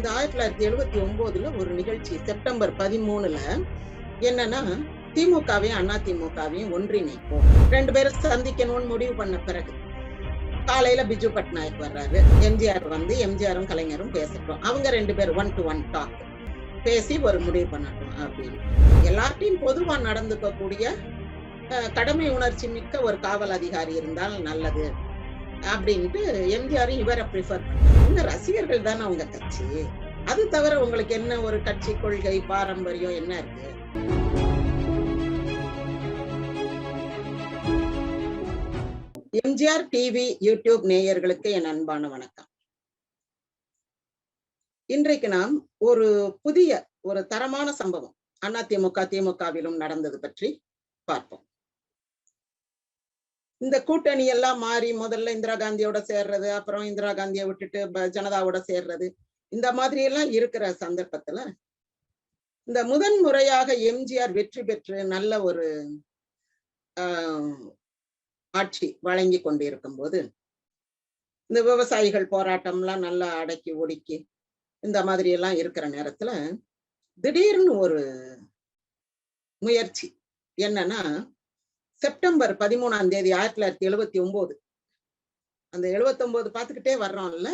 இந்த ஆயிரத்தி தொள்ளாயிரத்தி எழுபத்தி ஒன்பதுல ஒரு நிகழ்ச்சி செப்டம்பர் பதிமூணுல என்னன்னா திமுகவையும் அண்ணா திமுகவையும் ஒன்றிணைப்போம். ரெண்டு பேரும் சந்திக்கணும்னு முடிவு பண்ண பிறகு காலையில பிஜு பட்நாயக் வர்றாரு. எம்ஜிஆர் வந்து எம்ஜிஆரும் கலைஞரும் பேசட்டும். அவங்க ரெண்டு பேரும் ஒன் டு ஒன் டாக் பேசி ஒரு முடிவு பண்ணட்டும் அப்படின்னு. எல்லார்ட்டையும் பொதுவா நடந்துக்க கூடிய கடமை உணர்ச்சி மிக்க ஒரு காவல் அதிகாரி இருந்தால் நல்லது. அப்படின்ட்டு எம்ஜிஆரும் இவரை ப்ரிஃபர் இந்த ரசிகர்கள் தானே அவங்க கட்சி. அது தவிர உங்களுக்கு என்ன ஒரு கட்சி கொள்கை பாரம்பரியம் என்ன இருக்கு? எம்ஜிஆர் டிவி யூடியூப் நேயர்களுக்கு என் அன்பான வணக்கம். இன்றைக்கு நாம் ஒரு புதிய ஒரு தரமான சம்பவம் அதிமுக திமுகவிலும் நடந்தது பற்றி பார்ப்போம். இந்த கூட்டணி எல்லாம் மாறி முதல்ல இந்திரா காந்தியோட சேர்றது அப்புறம் இந்திரா காந்தியை விட்டுட்டு ப- ஜனதாவோட சேர்றது இந்த மாதிரி எல்லாம் இருக்கிற சந்தர்ப்பத்துல இந்த முதன் முறையாக எம்ஜிஆர் வெற்றி பெற்று நல்ல ஒரு ஆட்சி வழங்கி கொண்டிருக்கும் போது இந்த விவசாயிகள் போராட்டம்லாம் நல்லா அடக்கி ஒடுக்கி இந்த மாதிரி எல்லாம் இருக்கிற நேரத்துல திடீர்னு ஒரு முயற்சி என்னன்னா செப்டம்பர் பதிமூணாம் தேதி ஆயிரத்தி தொள்ளாயிரத்தி எழுபத்தி ஒன்பது அந்த எழுபத்தி ஒன்பது பார்த்துக்கிட்டே வர்றோம்ல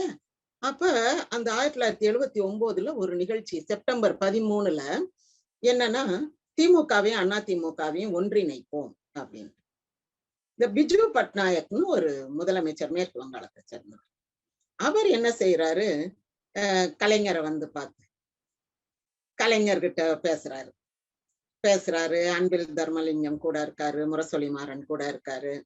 அப்ப அந்த ஆயிரத்தி தொள்ளாயிரத்தி எழுபத்தி ஒன்பதுல ஒரு நிகழ்ச்சி செப்டம்பர் பதிமூணுல என்னன்னா திமுகவையும் அண்ணா திமுகவையும் ஒன்றிணைப்போம் அப்படின்னு. இந்த பிஜு பட்நாயக்னு ஒரு முதலமைச்சர் மேற்கு வங்காளத்தை சேர்ந்தவர். அவர் என்ன செய்யறாரு கலைஞரை வந்து பார்த்து கலைஞர்கிட்ட பேசுறாரு. பேசுறாரு அன்பில் தர்மலிங்கம் கூட இருக்காரு முரசொலி மாறன் கூட இருக்காரு.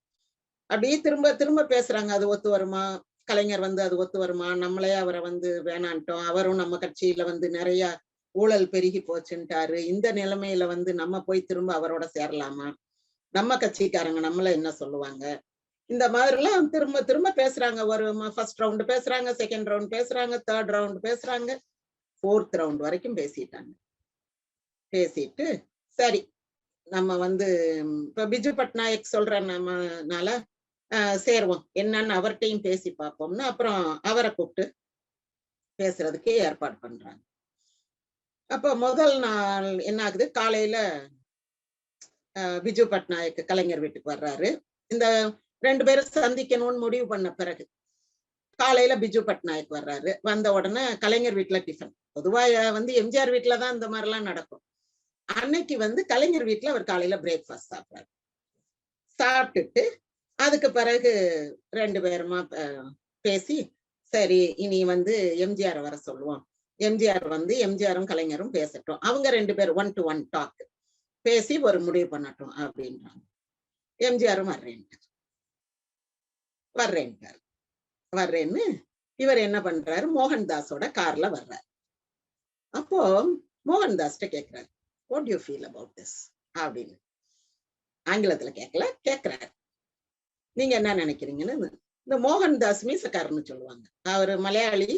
அப்படியே திரும்ப திரும்ப பேசுறாங்க அது ஒத்து வருமா? கலைஞர் வந்து அது ஒத்து வருமா? நம்மளே அவரை வந்து வேணான்ட்டோம். அவரும் நம்ம கட்சியில வந்து நிறைய ஊழல் பெருகி போச்சுன்ட்டாரு. இந்த நிலைமையில வந்து நம்ம போய் திரும்ப அவரோட சேரலாமா? நம்ம கட்சிக்காரங்க நம்மள என்ன சொல்லுவாங்க? இந்த மாதிரிலாம் திரும்ப திரும்ப பேசுறாங்க. ஒரு ஃபர்ஸ்ட் ரவுண்ட் பேசுறாங்க செகண்ட் ரவுண்ட் பேசுறாங்க தேர்ட் ரவுண்ட் பேசுறாங்க. ஃபோர்த் ரவுண்ட் வரைக்கும் பேசிட்டாங்க. பேசிட்டு சரி நம்ம வந்து இப்ப பிஜு பட்நாயக் சொல்ற நம்மனால சேருவோம். என்னன்னு அவர்கிட்டையும் பேசி பார்ப்போம்னு அப்புறம் அவரை கூப்பிட்டு பேசுறதுக்கு ஏற்பாடு பண்றாங்க. அப்ப முதல் நாள் என்ன ஆகுது? காலையில ஆஹ், பிஜு பட்நாயக் கலைஞர் வீட்டுக்கு வர்றாரு. இந்த ரெண்டு பேரும் சந்திக்கணும்னு முடிவு பண்ண பிறகு காலையில பிஜு பட்நாயக் வர்றாரு. வந்த உடனே கலைஞர் வீட்டுல டிஃபன். பொதுவா வந்து எம்ஜிஆர் வீட்டுல தான் இந்த மாதிரிலாம் நடக்கும். அன்னைக்கு வந்து கலைஞர் வீட்டுல அவர் காலையில பிரேக்ஃபாஸ்ட் சாப்பிடுறாரு சாப்பிட்டுட்டு அதுக்கு பிறகு ரெண்டு பேருமா பேசி சரி இனி வந்து எம்ஜிஆர் வர சொல்லுவோம். எம்ஜிஆர் வந்து எம்ஜிஆரும் கலைஞரும் பேசட்டும். அவங்க ரெண்டு பேரும் ஒன் டு ஒன் டாக் பேசி ஒரு முடிவு பண்ணட்டும் அப்படின்றாங்க. எம்ஜிஆரும் வர்றேன்ட்டார். வர்றேன்ட்டார். வர்றேன்னு இவர் என்ன பண்றாரு? மோகன்தாஸோட கார்ல வர்றாரு. அப்போ மோகன்தாஸ்ட கேக்குறாரு. What you feel about this அப்படின்னு. ஆங்கிலத்துல கேட்கல கேக்குறாரு. நீங்க என்ன நினைக்கிறீங்கன்னு இந்த மோகன்தாஸ் மீசக்காரன்னு சொல்லுவாங்க. அவர் மலையாளி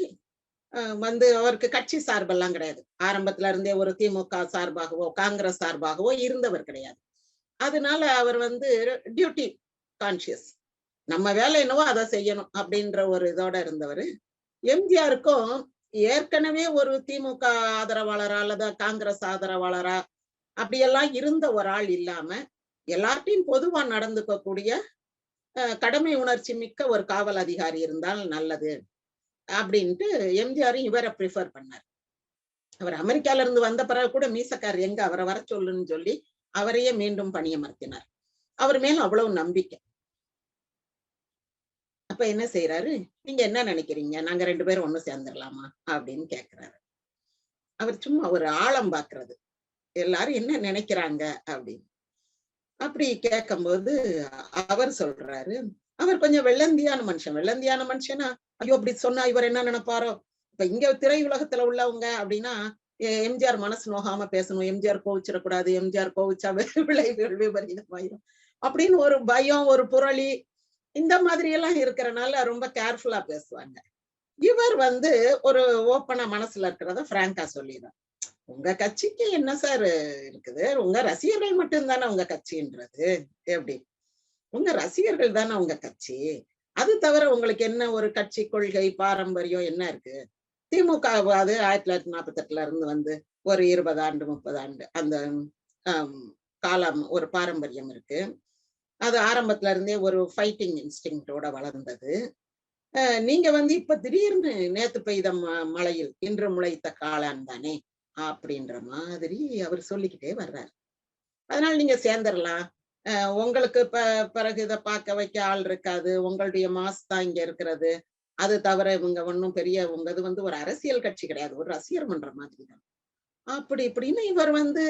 வந்து அவருக்கு கட்சி சார்பெல்லாம் கிடையாது. ஆரம்பத்துல இருந்தே ஒரு திமுக சார்பாகவோ காங்கிரஸ் சார்பாகவோ இருந்தவர் கிடையாது. அதனால அவர் வந்து டியூட்டி கான்சியஸ் நம்ம வேலை என்னவோ அதை செய்யணும் அப்படின்ற ஒரு இதோட இருந்தவர். எம்ஜிஆருக்கும் ஏற்கனவே ஒரு திமுக ஆதரவாளரா அல்லது காங்கிரஸ் ஆதரவாளரா அப்படியெல்லாம் இருந்த ஒரு ஆள் இல்லாம எல்லார்ட்டையும் பொதுவா நடந்துக்க கூடிய கடமை உணர்ச்சி மிக்க ஒரு காவல் அதிகாரி இருந்தால் நல்லது அப்படின்ட்டு எம்ஜிஆரும் இவரை ப்ரிஃபர் பண்ணார். அவர் அமெரிக்கால இருந்து வந்த பிறகு கூட மீசக்கார் எங்க அவரை வர சொல்லுன்னு சொல்லி அவரையே மீண்டும் பணியமர்த்தினார். அவர் மேல அவ்வளவு நம்பிக்கை. அப்ப என்ன செய்யறாரு நீங்க என்ன நினைக்கிறீங்க? நாங்க ரெண்டு பேரும் ஒண்ணு சேர்ந்துடலாமா அப்படின்னு கேக்குறாரு. அவர் சும்மா ஒரு ஆழம் பாக்குறது. எல்லாரும் என்ன நினைக்கிறாங்க அப்படின்னு. அப்படி கேட்கும்போது அவர் சொல்றாரு அவர் கொஞ்சம் வெள்ளந்தியான மனுஷன். வெள்ளந்தியான மனுஷனா? ஐயோ அப்படி சொன்னா இவர் என்ன நினைப்பாரோ? இப்ப இங்க திரையுலகத்துல உள்ளவங்க அப்படின்னா எம்ஜிஆர் மனசு நோகாம பேசணும். எம்ஜிஆர் கோவிச்சிடக்கூடாது. எம்ஜிஆர் கோவிச்சா வி- விளைவுகள் விபரீதமாயிரும். அப்படின்னு ஒரு பயம் ஒரு புரளி இந்த மாதிரி எல்லாம் இருக்கிறனால ரொம்ப கேர்ஃபுல்லா பேசுவாங்க. இவர் வந்து ஒரு ஓப்பனா மனசுல இருக்கிறத பிராங்கா சொல்லிடுறார். உங்க கட்சிக்கு என்ன சார் இருக்குது? உங்க ரசிகர்கள் மட்டும்தானே உங்க கட்சின்றது? எப்படி? உங்க ரசிகர்கள் தானே உங்க கட்சி? அது தவிர உங்களுக்கு என்ன ஒரு கட்சி கொள்கை பாரம்பரியம் என்ன இருக்கு? திமுக அது ஆயிரத்தி தொள்ளாயிரத்தி நாற்பத்தி எட்டுல இருந்து வந்து ஒரு இருபது ஆண்டு முப்பது ஆண்டு அந்த காலம் ஒரு பாரம்பரியம் இருக்கு. அது ஆரம்பத்துல இருந்தே ஒரு ஃபைட்டிங் இன்ஸ்டிங்டோட வளர்ந்தது. நீங்க வந்து இப்ப திடீர்னு நேத்து பெய்த மழையில் இன்று முளைத்த காளான் தானே அப்படின்ற மாதிரி அவர் சொல்லிக்கிட்டே வர்றாரு. அதனால நீங்க சேர்ந்துடலாம் அஹ் உங்களுக்கு ப பிறகு இதை பார்க்க வைக்க ஆள் இருக்காது. உங்களுடைய மாஸ் தான் இங்க இருக்கிறது. அது தவிர இவங்க ஒன்றும் பெரிய உங்க இது வந்து ஒரு அரசியல் கட்சி கிடையாது. ஒரு ரசிகர் மன்ற மாதிரி தான். அப்படி இப்படின்னு இவர் வந்து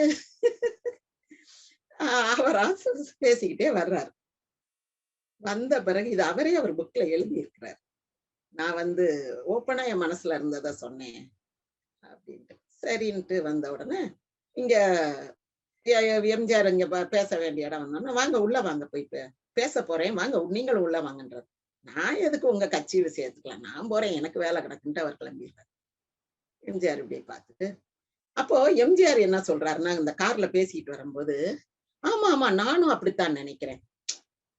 அவரா சு- பேசிக்கிட்டே வர்றாரு. வந்த பிறகு இது அவரே அவர் புக்ல எழுதி இருக்கிறார் நான் வந்து ஓப்பனா என் மனசுல இருந்ததை சொன்னேன் அப்படின்ட்டு. சரின்ட்டு வந்த உடனே இங்க எம்ஜிஆர் இங்க பேச வேண்டிய இடம் வந்தோம்னா வாங்க உள்ள வாங்க போய் பேச போறேன். வாங்க நீங்களும் உள்ள வாங்கன்றது நான் எதுக்கு உங்க கட்சி விஷயத்துக்கலாம் நான் போறேன். எனக்கு வேலை கிடக்குன்ட்டு அவர் கிளம்பிடுறாரு. எம்ஜிஆர் இப்படி பார்த்துட்டு அப்போ எம்ஜிஆர் என்ன சொல்றாருன்னா இந்த கார்ல பேசிட்டு வரும்போது ஆமா ஆமா. நானும் அப்படித்தான் நினைக்கிறேன்.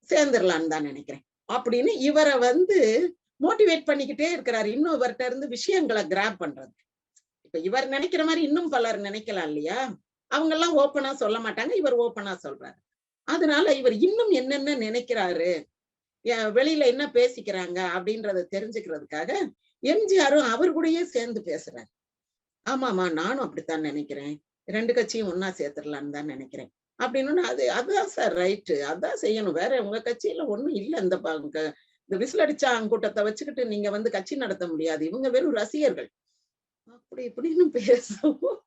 சேர்ந்துடலான்னு தான் நினைக்கிறேன். அப்படின்னு இவரை வந்து மோட்டிவேட் பண்ணிக்கிட்டே இருக்கிறாரு. இன்னும் இவர்கிட்ட இருந்து விஷயங்களை கிராப் பண்றது. இப்ப இவர் நினைக்கிற மாதிரி இன்னும் பலர் நினைக்கலாம் இல்லையா? அவங்க எல்லாம் ஓப்பனா சொல்ல மாட்டாங்க. இவர் ஓப்பனா சொல்றாரு. அதனால இவர் இன்னும் என்னென்ன நினைக்கிறாரு? வெளியில என்ன பேசிக்கிறாங்க? அப்படின்றத தெரிஞ்சுக்கிறதுக்காக எம்ஜிஆரும் அவர் கூடயே சேர்ந்து பேசுறாரு. ஆமாமா நானும் அப்படித்தான் நினைக்கிறேன். ரெண்டு கட்சியும் ஒன்னா சேர்த்துடலான்னு தான் நினைக்கிறேன். அப்படின்னு அது அதான் சார் ரைட்டு. அதான் செய்யணும். வேற உங்க கட்சியில ஒண்ணும் இல்ல. இந்த இந்த விசில் அடிச்சா கூட்டத்தை வச்சுக்கிட்டு நீங்க வந்து கட்சி நடத்த முடியாது. இவங்க வெறும் ரசிகர்கள். அப்படி இப்படின்னு பேசவும்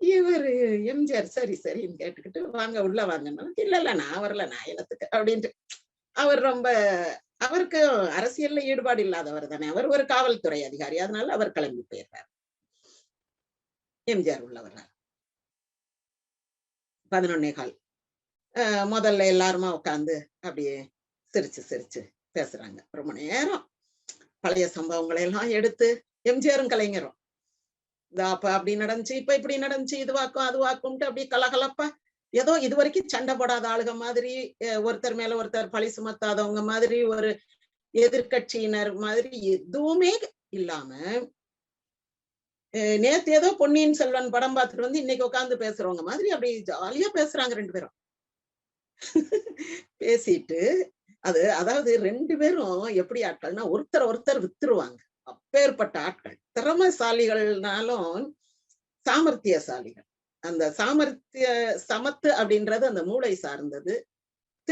இவரு எம்ஜிஆர் சரி சரின்னு கேட்டுக்கிட்டு வாங்க உள்ள வாங்கன்னா இல்ல இல்ல நான் வரல. நான் எனத்துக்கு அப்படின்ட்டு. அவர் ரொம்ப அவருக்கு அரசியல்ல ஈடுபாடு இல்லாதவர் தானே. அவர் ஒரு காவல்துறை அதிகாரி. அதனால அவர் கிளம்பி போயிடுறார். எம்ஜிஆர் உள்ள வர்றார். பதினொன்னே கால். முதல்ல எல்லாருமா உட்காந்து அப்படியே சிரிச்சு சிரிச்சு பேசுறாங்க. ரொம்ப நேரம். பழைய சம்பவங்களை எல்லாம் எடுத்து எம்ஜிஆரும் கலைஞரும். இந்த அப்ப அப்படி நடந்துச்சு இப்ப இப்படி நடந்துச்சு இதுவாக்கும் அதுவாக்கும்ட்டு அப்படியே கலகலப்பா. ஏதோ இது வரைக்கும் சண்டை போடாத ஆளுக மாதிரி ஒருத்தர் மேல ஒருத்தர் பழி சுமத்தாதவங்க மாதிரி ஒரு எதிர்க்கட்சியினர் மாதிரி எதுவுமே இல்லாம நேத்து ஏதோ பொன்னியின் செல்வன் படம் பார்த்துட்டு வந்து இன்னைக்கு உட்காந்து பேசுறவங்க மாதிரி அப்படி ஜாலியா பேசுறாங்க ரெண்டு பேரும். பேசிட்டு அது அதாவது ரெண்டு பேரும் எப்படி ஆட்கள்னா ஒருத்தர் ஒருத்தர் வித்துருவாங்க. அப்பேற்பட்ட ஆட்கள். திறமைசாலிகள்னாலும் சாமர்த்தியசாலிகள். அந்த சாமர்த்திய சமத்து அப்படின்றது அந்த மூளை சார்ந்தது.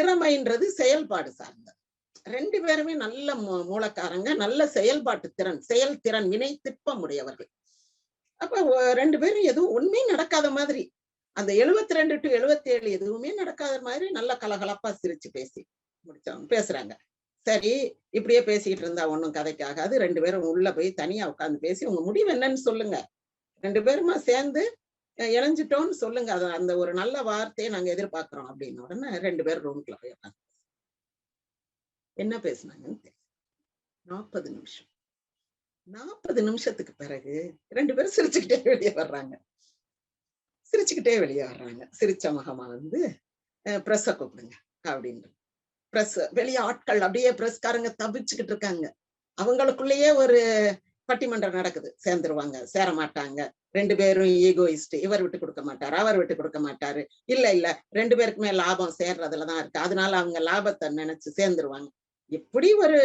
திறமைன்றது செயல்பாடு சார்ந்தது. ரெண்டு பேருமே நல்ல மூ- மூலக்காரங்க நல்ல செயல்பாட்டு திறன். செயல்திறன் வினை திட்பம் உடையவர்கள். அப்ப ரெண்டு பேரும் எதுவும் ஒண்ணுமே நடக்காத மாதிரி. அந்த 72 ரெண்டு டு எழுபத்தி ஏழு எதுவுமே நடக்காத மாதிரி நல்ல கலகலப்பா சிரிச்சு பேசி முடிச்சவங்க பேசுறாங்க. சரி இப்படியே பேசிக்கிட்டு இருந்தா ஒண்ணும் கதைக்காகாது. ரெண்டு பேரும் உள்ள போய் தனியா உட்காந்து பேசி உங்க முடிவு என்னன்னு சொல்லுங்க. ரெண்டு பேருமா சேர்ந்து இணைஞ்சிட்டோம்னு சொல்லுங்க. அது அந்த ஒரு நல்ல வார்த்தையை நாங்க எதிர்பார்க்கிறோம் அப்படின்னு உடனே ரெண்டு பேரும் ரூம்குள்ள போய் உட்காந்து என்ன பேசுனாங்கன்னு தெரியும் நாற்பது நிமிஷம். நாற்பது நிமிஷத்துக்கு பிறகு ரெண்டு பேரும் சிரிச்சுக்கிட்டே வெளியே வர்றாங்க. சிரிச்சுக்கிட்டே வெளியே வர்றாங்க. சிரிச்ச முகமா வந்து பிரஸ்ஸ கூப்பிடுங்க அப்படின்னு பிரஸ் வெளியே ஆட்கள் அப்படியே பிரஸ்காரங்க தவிச்சுக்கிட்டு இருக்காங்க. அவங்களுக்குள்ளேயே ஒரு பட்டிமன்றம் நடக்குது. சேர்ந்துருவாங்க சேர மாட்டாங்க ரெண்டு பேரும் ஈகோயிஸ்ட் இவர் விட்டு கொடுக்க மாட்டாரு அவர் விட்டு கொடுக்க மாட்டாரு. இல்ல இல்ல ரெண்டு பேருக்குமே லாபம் சேர்றதுலதான் இருக்கு. அதனால அவங்க லாபத்தை நினைச்சு சேர்ந்துருவாங்க. இப்படி ஒரு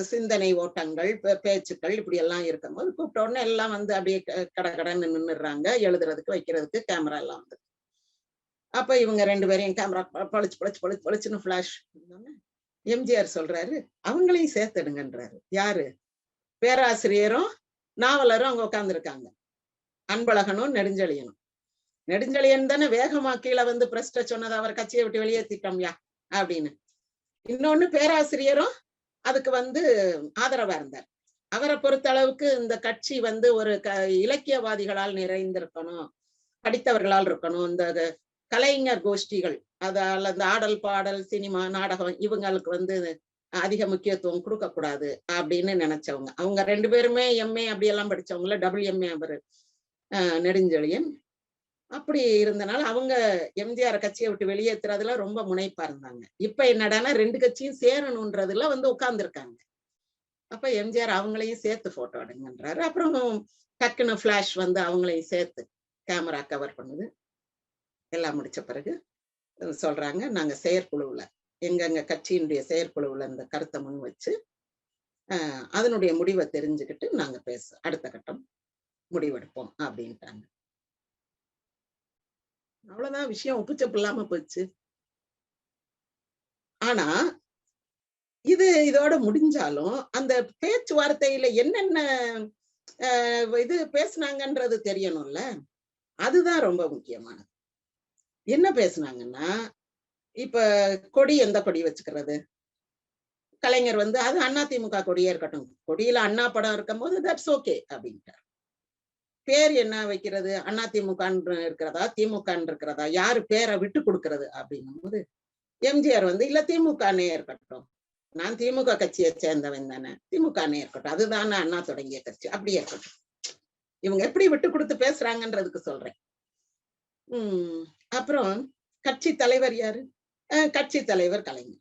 சிந்தனை ஓட்டங்கள் பேச்சுக்கள் இப்படி எல்லாம் இருக்கும்போது கூப்பிட்ட உடனே எல்லாம் வந்து அப்படியே க- கட கடன்னு நின்னுடுறாங்க. எழுதுறதுக்கு வைக்கிறதுக்கு கேமரா எல்லாம் வந்து. அப்ப இவங்க ரெண்டு பேரையும் கேமரா பழிச்சு பழிச்சு பழிச்சு பழிச்சுன்னு பிளாஷ் எம்ஜிஆர் சொல்றாரு அவங்களையும் சேர்த்துடுங்கன்றாரு. யாரு? பேராசிரியரும் நாவலரும் அங்க உட்காந்துருக்காங்க அன்பழகனும் நெடுஞ்செழியனும். நெடுஞ்செழியன் தானே வேகமா கீழே வந்து பிரஸ்ட சொன்னது அவர் கட்சியை விட்டு வெளியேற்றிட்டோம்யா அப்படின்னு. இன்னொன்னு பேராசிரியரும் அதுக்கு வந்து ஆதரவா இருந்தார். அவரை பொறுத்த அளவுக்கு இந்த கட்சி வந்து ஒரு க இலக்கியவாதிகளால் நிறைந்திருக்கணும் படித்தவர்களால் இருக்கணும். இந்த கலைஞர் கோஷ்டிகள் அதால இந்த ஆடல் பாடல் சினிமா நாடகம் இவங்களுக்கு வந்து அதிக முக்கியத்துவம் கொடுக்க கூடாது அப்படின்னு நினைச்சவங்க. அவங்க ரெண்டு பேருமே எம்ஏ அப்படி எல்லாம் படிச்சவங்கள டபுள் எம்ஏ அவர் நெடுஞ்செழியன். அப்படி இருந்தனால அவங்க எம்ஜிஆர் கட்சியை விட்டு வெளியேற்றுறதுல ரொம்ப முனைப்பா இருந்தாங்க. இப்ப என்னடான்னா ரெண்டு கட்சியும் சேரணுன்றதுல வந்து உட்கார்ந்துருக்காங்க. அப்ப எம்ஜிஆர் அவங்களையும் சேர்த்து போட்டோ எடுங்கன்றாரு. அப்புறம் டக்குன்னு ஃபிளாஷ் வந்து அவங்களையும் சேர்த்து கேமரா கவர் பண்ணுது. எல்லாம் முடிச்ச பிறகு சொல்றாங்க நாங்க செயற்குழுவுல எங்கெங்க கட்சியினுடைய செயற்குழுவுல இந்த கருத்தை முன் வச்சு அதனுடைய முடிவை தெரிஞ்சுக்கிட்டு நாங்க பேச அடுத்த கட்டம் முடிவெடுப்போம் அப்படின்ட்டாங்க. அவ்வளவுதான் விஷயம் உப்புச்சப்பு இல்லாம போச்சு. ஆனா இது இதோட முடிஞ்சாலும் அந்த பேச்சுவார்த்தையில என்னென்ன அஹ், இது பேசுனாங்கன்றது தெரியணும்ல? அதுதான் ரொம்ப முக்கியமானது. என்ன பேசுனாங்கன்னா இப்ப கொடி எந்த கொடி வச்சுக்கிறது? கலைஞர் வந்து அது அதிமுக கொடியே இருக்கட்டும். கொடியில அண்ணா படம் இருக்கும்போது தட்ஸ் ஓகே அப்படின்ட்டார். பேர் என்ன வைக்கிறது? அண்ணா அதிமுக இருக்கிறதா? திமுக இருக்கிறதா? யாரு பேரை விட்டு கொடுக்கறது? அப்படின்னும் போது எம்ஜிஆர் வந்து இல்ல திமுகனே இருக்கட்டும். நான் திமுக கட்சியை சேர்ந்தவன் தானே. திமுகனே இருக்கட்டும். அதுதானே அண்ணா தொடங்கிய கட்சி. அப்படியே இருக்கட்டும். இவங்க எப்படி விட்டு கொடுத்து பேசுறாங்கன்றதுக்கு சொல்றேன். உம் அப்புறம் கட்சி தலைவர் யாரு? அஹ் கட்சி தலைவர் கலைஞர்.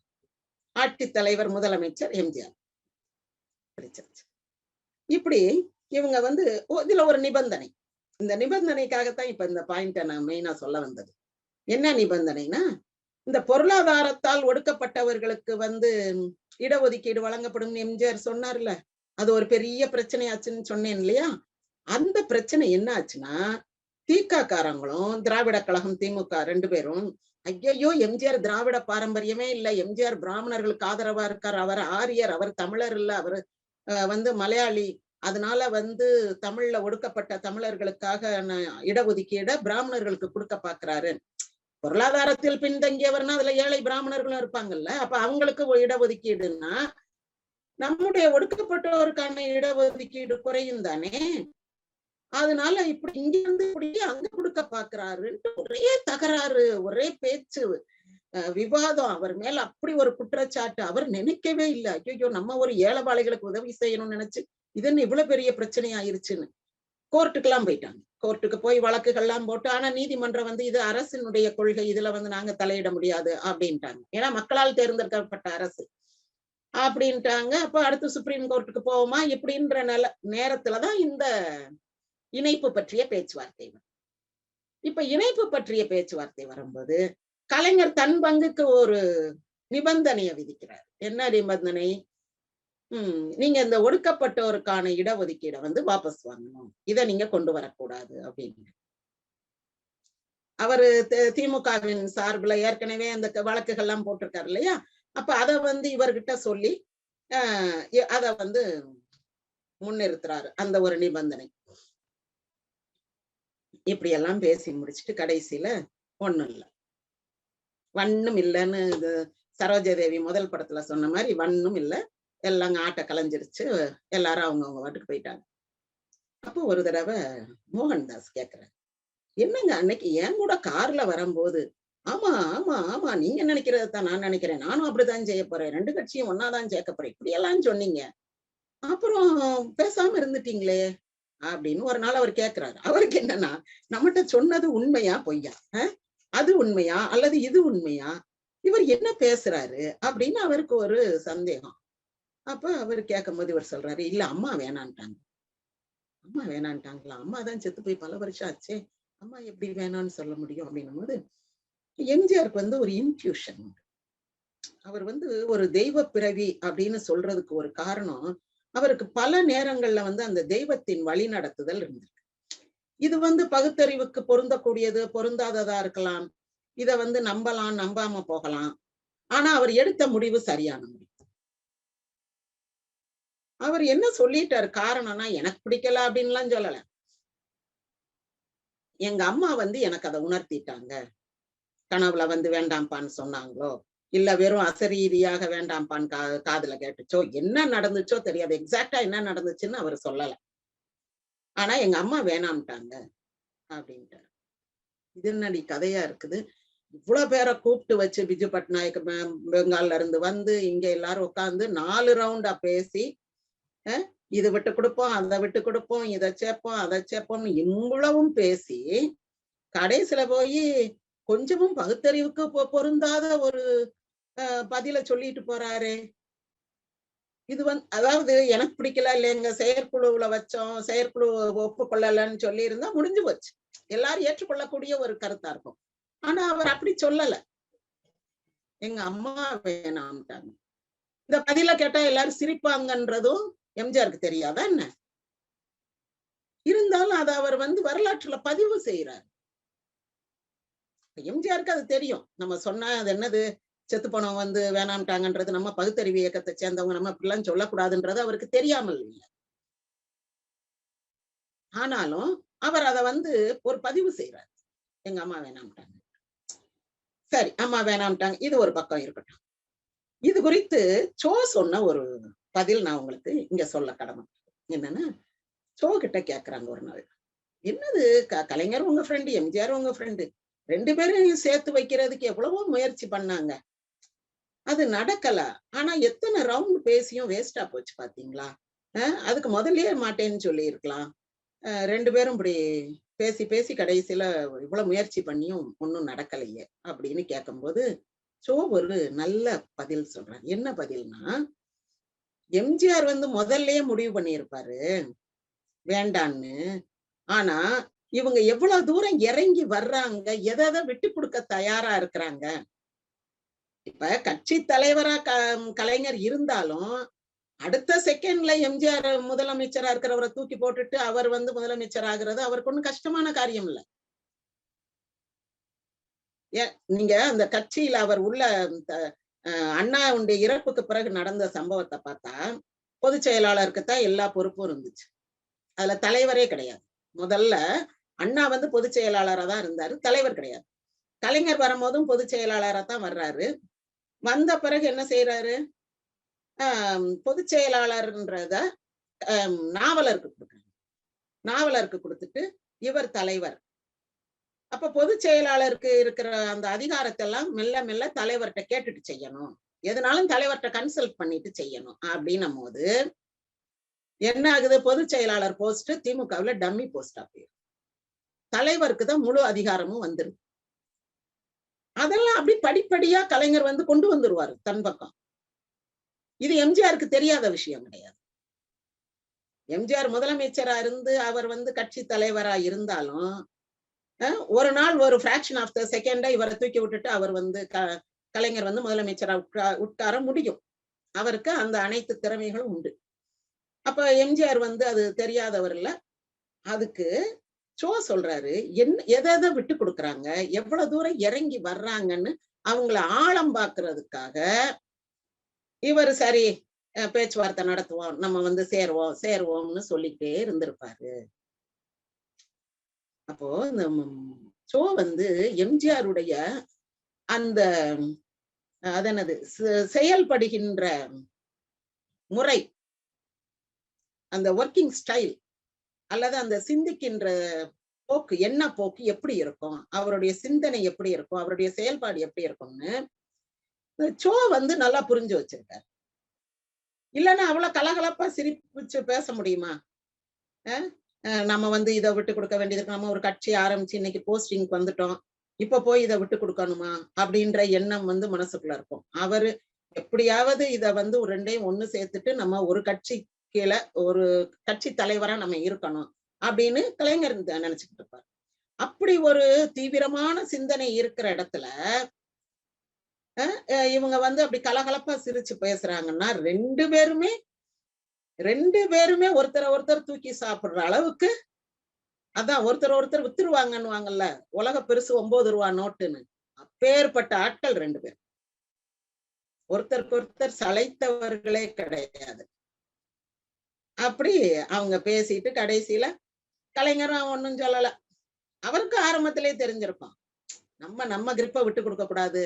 ஆட்சி தலைவர் முதலமைச்சர் எம்ஜிஆர். இப்படி இவங்க வந்து இதுல ஒரு நிபந்தனை. இந்த நிபந்தனைக்காகத்தான் இப்ப இந்த பாயிண்ட நான் மெயினா சொல்ல வந்தது. என்ன நிபந்தனைனா இந்த பொருளாதாரத்தால் ஒடுக்கப்பட்டவர்களுக்கு வந்து இடஒதுக்கீடு வழங்கப்படும் எம்ஜிஆர் சொன்னார்ல அது ஒரு பெரிய பிரச்சனையாச்சுன்னு சொன்னேன் இல்லையா? அந்த பிரச்சனை என்ன ஆச்சுன்னா தீக்காக்காரங்களும் திராவிட கழகம் திமுக ரெண்டு பேரும் ஐயையோ எம்ஜிஆர் திராவிட பாரம்பரியமே இல்ல எம்ஜிஆர் பிராமணர்களுக்கு ஆதரவா இருக்கார் அவர் ஆரியர் அவர் தமிழர் இல்ல அவர் வந்து மலையாளி அதனால வந்து தமிழ்ல ஒடுக்கப்பட்ட தமிழர்களுக்காக இடஒதுக்கீட பிராமணர்களுக்கு கொடுக்க பாக்குறாரு. பொருளாதாரத்தில் பின்தங்கியவர்னா அதுல ஏழை பிராமணர்களும் இருப்பாங்கல்ல அப்ப அவங்களுக்கு இடஒதுக்கீடுன்னா நம்முடைய ஒடுக்கப்பட்டோருக்கான இடஒதுக்கீடு குறையும் தானே? அதனால இப்படி இங்க இருந்து இப்படி அங்க கொடுக்க பாக்குறாருன்ட்டு ஒரே தகராறு ஒரே பேச்சு அஹ் விவாதம் அவர் மேல அப்படி ஒரு குற்றச்சாட்டு அவர் நினைக்கவே இல்லை. ஐயோ நம்ம ஒரு ஏழைவாளிகளுக்கு உதவி செய்யணும்னு நினைச்சு இதுன்னு இவ்வளவு பெரிய பிரச்சனை ஆயிருச்சுன்னு கோர்ட்டுக்கெல்லாம் போயிட்டாங்க. கோர்ட்டுக்கு போய் வழக்குகள்லாம் போட்டு ஆனா நீதிமன்றம் வந்து இது அரசினுடைய கொள்கை இதுல வந்து நாங்க தலையிட முடியாது அப்படின்ட்டாங்க. ஏன்னா மக்களால் தேர்ந்தெடுக்கப்பட்ட அரசு. அப்படின்ட்டாங்க. அப்ப அடுத்து சுப்ரீம் கோர்ட்டுக்கு போவோமா? இப்படின்ற நில நேரத்துலதான் இந்த இணைப்பு பற்றிய பேச்சுவார்த்தை வரும். இப்ப இணைப்பு பற்றிய பேச்சுவார்த்தை வரும்போது கலைஞர் தன் பங்குக்கு ஒரு நிபந்தனையை விதிக்கிறார். என்ன நிபந்தனை? உம் நீங்க இந்த ஒடுக்கப்பட்டோருக்கான இடஒதுக்கீடை வந்து வாபஸ் வாங்கணும். இதை நீங்க கொண்டு வரக்கூடாது அப்படின்னு அவரு திமுகவின் சார்புல ஏற்கனவே அந்த வழக்குகள்லாம் போட்டிருக்காரு இல்லையா? அப்ப அத வந்து இவர்கிட்ட சொல்லி ஆஹ் அத வந்து முன்னிறுத்துறாரு அந்த ஒரு நிபந்தனை. இப்படி எல்லாம் பேசி முடிச்சுட்டு கடைசியில ஒண்ணும் இல்ல. வண்ணும் இல்லைன்னு இது சரோஜதேவி முதல் படத்துல சொன்ன மாதிரி வண்ணும் இல்ல. எல்லாம் ஆட்டை கலைஞ்சிருச்சு. எல்லாரும் அவங்க அவங்க வாட்டுக்கு போயிட்டாங்க. அப்போ ஒரு தடவை மோகன்தாஸ் கேக்குறாரு. என்னங்க அன்னைக்கு என் கூட கார்ல வரும்போது ஆமா ஆமா ஆமா நீங்க நினைக்கிறத தான் நான் நினைக்கிறேன். நானும் அப்படிதான் செய்ய போறேன். ரெண்டு கட்சியும் ஒன்னாதான் சேர்க்க போறேன். இப்படி எல்லாம் சொன்னீங்க. அப்புறம் பேசாம இருந்துட்டீங்களே அப்படின்னு ஒரு நாள் அவர் கேக்குறாரு. அவருக்கு என்னன்னா நம்மகிட்ட சொன்னது உண்மையா பொய்யா? அது உண்மையா? அல்லது இது உண்மையா? இவர் என்ன பேசுறாரு? அப்படின்னு அவருக்கு ஒரு சந்தேகம். அப்ப அவர் கேட்கும்போது இவர் சொல்றாரு இல்ல அம்மா வேணான்ட்டாங்க. அம்மா வேணான்ட்டாங்களா? அம்மா தான் செத்து போய் பல வருஷம் ஆச்சே. அம்மா எப்படி வேணாம்னு சொல்ல முடியும்? அப்படின்னும் போது எம்ஜிஆருக்கு வந்து ஒரு இன்ட்யூஷன் அவர் வந்து ஒரு தெய்வ பிறவி அப்படின்னு சொல்றதுக்கு ஒரு காரணம் அவருக்கு பல நேரங்கள்ல வந்து அந்த தெய்வத்தின் வழி நடத்துதல் இருந்திருக்கு. இது வந்து பகுத்தறிவுக்கு பொருந்தக்கூடியது பொருந்தாததா இருக்கலாம். இத வந்து நம்பலாம் நம்பாம போகலாம். ஆனா அவர் எடுத்த முடிவு சரியான முடிவு. அவர் என்ன சொல்லிட்டாரு காரணம்னா எனக்கு பிடிக்கல அப்படின்லாம் சொல்லல. எங்க அம்மா வந்து எனக்கு அதை உணர்த்திட்டாங்க. கனவுல வந்து வேண்டாம்ப்பான்னு சொன்னாங்களோ? இல்ல வெறும் அசரீதியாக வேண்டாம்ப்பான்னு கா காதுல கேட்டுச்சோ? என்ன நடந்துச்சோ தெரியாது. எக்ஸாக்டா என்ன நடந்துச்சுன்னு அவர் சொல்லல. ஆனா எங்க அம்மா வேணாம்ட்டாங்க அப்படின்ட்டாரு. இது என்னடி கதையா இருக்குது? இவ்வளவு பேரை கூப்பிட்டு வச்சு பிஜு பட்நாயக் பெங்கால்ல இருந்து வந்து இங்க எல்லாரும் உட்காந்து நாலு ரவுண்டா பேசி இது விட்டு கொடுப்போம் அதை விட்டு கொடுப்போம் இதை சேர்ப்போம் அதை சேர்ப்போம் இவ்வளவும் பேசி கடைசியில போய் கொஞ்சமும் பகுத்தறிவுக்கு பொ- பொருந்தாத ஒரு அஹ், பதில சொல்லிட்டு போறாரே. இது வந்து அதாவது எனக்கு பிடிக்கல இல்லைங்க செயற்குழுவுல வச்சோம் செயற்குழு ஒப்புக்கொள்ளலன்னு சொல்லி இருந்தா முடிஞ்சு போச்சு. எல்லாரும் ஏற்றுக்கொள்ளக்கூடிய ஒரு கருத்தா இருக்கும். ஆனா அவர் அப்படி சொல்லல. எங்க அம்மா வேணாம்ட்டாங்க. இந்த பதில கேட்டா எல்லாரும் சிரிப்பாங்கன்றதும் எம்ஜிஆருக்கு தெரியாதா என்ன? இருந்தாலும் அதை அவர் வந்து வரலாற்றுல பதிவு செய்யறாரு எம்ஜிஆருக்கு அது தெரியும். நம்ம சொன்னா அது என்னது? செத்து போனவங்க வந்து வேணாம்ட்டாங்கன்றது நம்ம பகுத்தறிவு இயக்கத்தை சேர்ந்தவங்க நம்ம இப்படிலாம் சொல்லக்கூடாதுன்றது அவருக்கு தெரியாமல் இல்லை. ஆனாலும் அவர் அதை வந்து ஒரு பதிவு செய்யறாரு எங்க அம்மா வேணாம்ட்டாங்க. சரி அம்மா வேணாம்ட்டாங்க. இது ஒரு பக்கம் இருக்கட்டும். இது குறித்து சோ சொன்ன ஒரு பதில் நான் உங்களுக்கு இங்க சொல்ல கடமை. என்னன்னா சோ கிட்ட கேக்குறாங்க ஒரு நாள். என்னது? க- கலைஞர் உங்க ஃப்ரெண்டு எம்ஜிஆர் உங்க ஃப்ரெண்டு ரெண்டு பேரையும் சேர்த்து வைக்கிறதுக்கு எவ்வளவோ முயற்சி பண்ணாங்க. அது நடக்கல. ஆனா எத்தனை ரவுண்ட் பேசியும் வேஸ்டா போச்சு பாத்தீங்களா? அஹ் அதுக்கு முதல்லயே மாட்டேன்னு சொல்லி இருக்கலாம் ரெண்டு பேரும் இப்படி பேசி பேசி கடைசியில இவ்வளவு முயற்சி பண்ணியும் ஒன்னும் நடக்கலையே அப்படின்னு கேட்கும்போது சோ ஒரு நல்ல பதில் சொல்றாரு. என்ன பதில்னா எம்ஜிஆர் வந்து முதல்லயே முடிவு பண்ணியிருப்பாரு. வேண்டான்னு. ஆனா இவங்க எவ்வளவு தூரம் இறங்கி வர்றாங்க எதை எதை விட்டு கொடுக்க தயாரா இருக்கிறாங்க? இப்ப கட்சி தலைவரா க கலைஞர் இருந்தாலும் அடுத்த செகண்ட்ல எம்ஜிஆர் முதலமைச்சரா இருக்கிறவரை தூக்கி போட்டுட்டு அவர் வந்து முதலமைச்சர் ஆகுறது அவருக்கு ஒண்ணும் கஷ்டமான காரியம் இல்ல. ஏ நீங்க அந்த கட்சியில அவர் உள்ள அண்ணாவுடைய இறப்புக்கு பிறகு நடந்த சம்பவத்தை பார்த்தா பொதுச் செயலாளருக்கு தான் எல்லா பொறுப்பும் இருந்துச்சு. அதுல தலைவரே கிடையாது. முதல்ல அண்ணா வந்து பொதுச் செயலாளரா தான் இருந்தாரு தலைவர் கிடையாது. கலைஞர் வரும்போதும் பொதுச் செயலாளரா தான் வர்றாரு. வந்த பிறகு என்ன செய்யறாரு ஆஹ் பொதுச் செயலாளர்ன்றத ஆஹ் நாவலருக்கு கொடுக்குறாங்க நாவலருக்கு கொடுத்துட்டு இவர் தலைவர். அப்ப பொதுச் செயலாளருக்கு இருக்கிற அந்த அதிகாரத்தை எல்லாம் மெல்ல மெல்ல தலைவர்கிட்ட கேட்டுட்டு செய்யணும். எதனாலும் தலைவர்கிட்ட கன்சல்ட் பண்ணிட்டு செய்யணும் அப்படின்னும் போது என்ன ஆகுது? பொதுச் செயலாளர் போஸ்ட் திமுகவுல டம்மி போஸ்டா போயிருக்கு தலைவருக்கு தான் முழு அதிகாரமும் வந்துருது அதெல்லாம் அப்படி படிப்படியா கலைஞர் வந்து கொண்டு வந்துருவாரு தன் பக்கம். இது எம்ஜிஆருக்கு தெரியாத விஷயம் கிடையாது. எம்ஜிஆர் முதலமைச்சரா இருந்து அவர் வந்து கட்சி தலைவரா இருந்தாலும் ஒரு நாள் ஒரு ஃபிராக்ஷன் ஆஃப் த செகண்டா இவரை தூக்கி விட்டுட்டு அவர் வந்து க- கலைஞர் வந்து முதலமைச்சரா உட்கா உட்கார முடியும். அவருக்கு அந்த அனைத்து திறமைகளும் உண்டு. அப்ப எம்ஜிஆர் வந்து அது தெரியாதவர் இல்ல. அதுக்கு சோ சொல்றாரு என்ன எதை எதை விட்டு கொடுக்குறாங்க? எவ்வளவு தூரம் இறங்கி வர்றாங்கன்னு அவங்கள ஆழம் பாக்குறதுக்காக இவர் சரி பேச்சுவார்த்தை நடத்துவோம் நம்ம வந்து சேருவோம் சேருவோம்னு சொல்லிக்கிட்டே இருந்திருப்பாரு. அப்போ இந்த ஷோ சோ வந்து எம்ஜிஆருடைய அந்த அதனது அது என்னது? செ- செயல்படுகின்ற முறை அந்த ஒர்க்கிங் ஸ்டைல் அல்லது அந்த சிந்திக்கின்ற போக்கு என்ன போக்கு எப்படி இருக்கும்? அவருடைய சிந்தனை எப்படி இருக்கும்? அவருடைய செயல்பாடு எப்படி இருக்கும்னு சோ வந்து நல்லா புரிஞ்சு வச்சிருக்காரு. இல்லைன்னா அவ்வளவு கலகலப்பா சிரிப்பிச்சு பேச முடியுமா? நம்ம வந்து இதை விட்டு கொடுக்க வேண்டியது நம்ம ஒரு கட்சி ஆரம்பிச்சு இன்னைக்கு போஸ்டிங்க்கு வந்துட்டோம். இப்ப போய் இதை விட்டு கொடுக்கணுமா? அப்படின்ற எண்ணம் வந்து மனசுக்குள்ள இருக்கும். அவரு எப்படியாவது இத வந்து ஒரு ரெண்டையும் ஒண்ணு சேர்த்துட்டு நம்ம ஒரு கட்சி கீழே ஒரு கட்சி தலைவரா நம்ம இருக்கணும் அப்படின்னு கலைஞர் நினைச்சுக்கிட்டு இருப்பார். அப்படி ஒரு தீவிரமான சிந்தனை இருக்கிற இடத்துல இவங்க வந்து அப்படி கலகலப்பா சிரிச்சு பேசுறாங்கன்னா ரெண்டு பேருமே ரெண்டு பேருமே ஒருத்தரை ஒருத்தர் தூக்கி சாப்பிடுற அளவுக்கு அதான் ஒருத்தர் ஒருத்தர் வித்துருவாங்கன்னுவாங்கல்ல உலக பெருசு ஒன்பது ரூபா நோட்டுன்னு. அப்பேற்பட்ட ஆட்கள் ரெண்டு பேர். ஒருத்தருக்கு ஒருத்தர் சளைத்தவர்களே கிடையாது. அப்படி அவங்க பேசிட்டு கடைசியில கலைஞரும் ஒன்னும் சொல்லல. அவருக்கு ஆரம்பத்திலே தெரிஞ்சிருப்பான் நம்ம நம்ம கிரிப்பை விட்டு கொடுக்க கூடாது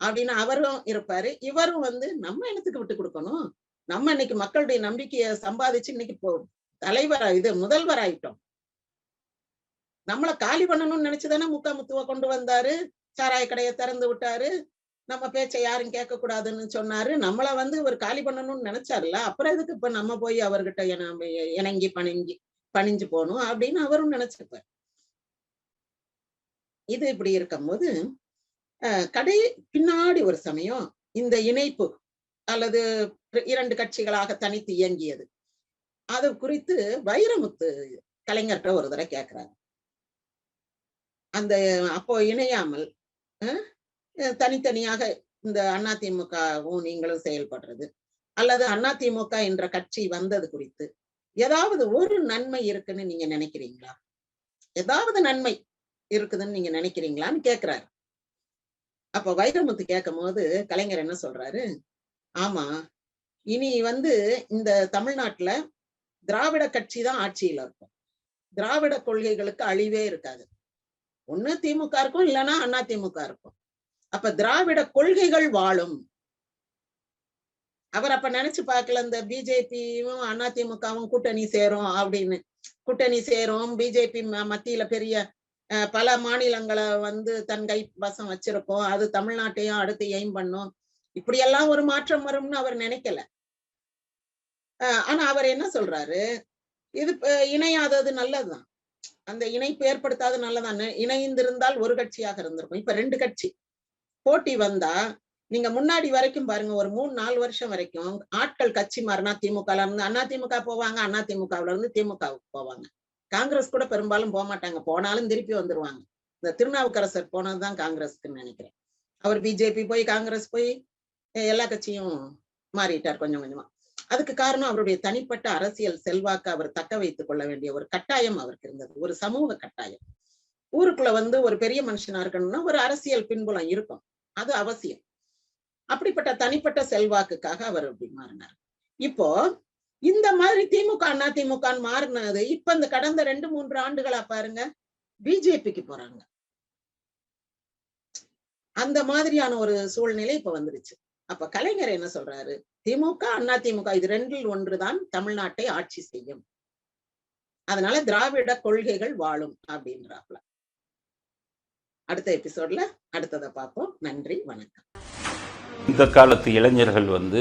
அப்படின்னு அவரும் இருப்பாரு. இவரும் வந்து நம்ம இடத்துக்கு விட்டு கொடுக்கணும். நம்ம இன்னைக்கு மக்களுடைய நம்பிக்கையை சம்பாதிச்சு இன்னைக்கு போ தலைவர் இது முதல்வர் ஆயிட்டோம் நம்மள காலி பண்ணணும்னு நினைச்சுதானே முக்காமுத்துவ கொண்டு வந்தாரு. சாராய கடையை திறந்து விட்டாரு. நம்ம பேச்சை யாரும் கேட்க கூடாதுன்னு சொன்னாரு. நம்மள வந்து இவர் காலி பண்ணணும்னு நினைச்சாருல அப்புறம் எதுக்கு இப்ப நம்ம போய் அவர்கிட்ட இணங்கி பணிஞ்சி பணிஞ்சு போகணும் அப்படின்னு அவரும் நினைச்சிருப்பார். இது இப்படி இருக்கும்போது கடை பின்னாடி ஒரு சமயம் இந்த இணைப்பு அல்லது இரண்டு கட்சிகளாக தனித்து இயங்கியது. அது குறித்து வைரமுத்து கலைஞர்கிட்ட ஒரு தடவை கேட்கிறாரு அந்த அப்போ இணையாமல் தனித்தனியாக இந்த அதிமுகவும் நீங்களும் செயல்படுறது. அல்லது அதிமுக என்ற கட்சி வந்தது குறித்து ஏதாவது ஒரு நன்மை இருக்குன்னு நீங்க நினைக்கிறீங்களா? ஏதாவது நன்மை இருக்குதுன்னு நீங்க நினைக்கிறீங்களான்னு கேக்குறாரு. அப்ப வைரமுத்து கேட்கும் போது கலைஞர் என்ன சொல்றாரு? ஆமா இனி வந்து இந்த தமிழ்நாட்டுல திராவிட கட்சி தான் ஆட்சியில இருக்கும். திராவிட கொள்கைகளுக்கு அழிவே இருக்காது. ஒண்ணு திமுக இருக்கும் இல்லைன்னா அண்ணா திமுக இருக்கும். அப்ப திராவிட கொள்கைகள் வாழும். அவர் அப்ப நினைச்சு பார்க்கல இந்த பிஜேபியும் அதிமுகவும் கூட்டணி சேரும் அப்படின்னு. கூட்டணி சேரும் பிஜேபி மத்தியில பெரிய அஹ், பல மாநிலங்களை வந்து தன் கை வசம் வச்சிருக்கோம். அது தமிழ்நாட்டையும் அடுத்து எய்ம் பண்ணும். இப்படியெல்லாம் ஒரு மாற்றம் வரும்னு அவர் நினைக்கல. ஆனா அவர் என்ன சொல்றாரு? இது இணையாதது நல்லதுதான். அந்த இணைப்பு ஏற்படுத்தாத நல்லதான் இணைந்திருந்தால் ஒரு கட்சியாக இருந்திருக்கும். இப்ப ரெண்டு கட்சி. போட்டி வந்தா நீங்க முன்னாடி வரைக்கும் பாருங்க ஒரு மூணு நாலு வருஷம் வரைக்கும் ஆட்கள் கட்சி மாறினா திமுகல இருந்து அண்ணா திமுக போவாங்க அண்ணா திமுகவுல இருந்து திமுகவுக்கு போவாங்க. காங்கிரஸ் கூட பெரும்பாலும் போக மாட்டாங்க. போனாலும் திருப்பி வந்துருவாங்க. இந்த திருநாவுக்கரசர் போனதுதான் காங்கிரஸ்க்குன்னு நினைக்கிறேன். அவர் பிஜேபி போய் காங்கிரஸ் போய் எல்லா கட்சியும் மாறிட்டார் கொஞ்சம் கொஞ்சமா. அதுக்கு காரணம் அவருடைய தனிப்பட்ட அரசியல் செல்வாக்கு அவர் தக்க வைத்துக் கொள்ள வேண்டிய ஒரு கட்டாயம் அவருக்கு இருந்தது. ஒரு சமூக கட்டாயம். ஊருக்குள்ள வந்து ஒரு பெரிய மனுஷனா இருக்கணும்னா ஒரு அரசியல் பின்புலம் இருக்கும். அது அவசியம். அப்படிப்பட்ட தனிப்பட்ட செல்வாக்குக்காக அவர் அப்படி மாறினார். இப்போ இந்த மாதிரி திமுக அண்ணா திமுக மாறினது இப்ப இந்த கடந்த ரெண்டு மூன்று ஆண்டுகளா பாருங்க பிஜேபிக்கு போறாங்க. அந்த மாதிரியான ஒரு சூழ்நிலை இப்ப வந்துருச்சு. அப்ப கலைஞர் என்ன சொல்றாரு? திமுக அண்ணா திமுக இது ரெண்டில் ஒன்றுதான் தமிழ்நாட்டை ஆட்சி செய்யும். அதனால திராவிட கொள்கைகள் வாழும் அப்படின்றாப்ல. அடுத்த எபிசோட்ல அடுத்ததை பார்ப்போம். நன்றி வணக்கம். இந்த காலத்து இளைஞர்கள் வந்து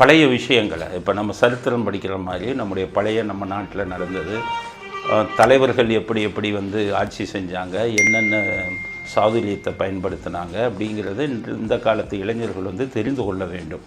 பழைய விஷயங்களை இப்போ நம்ம சரித்திரம் படிக்கிற மாதிரி நம்முடைய பழைய நம்ம நாட்டில் நடந்தது. தலைவர்கள் எப்படி எப்படி வந்து ஆட்சி செஞ்சாங்க என்னென்ன சாதுரியத்தை பயன்படுத்தினாங்க அப்படிங்கிறத இந்த காலத்து இளைஞர்கள் வந்து தெரிந்து கொள்ள வேண்டும்.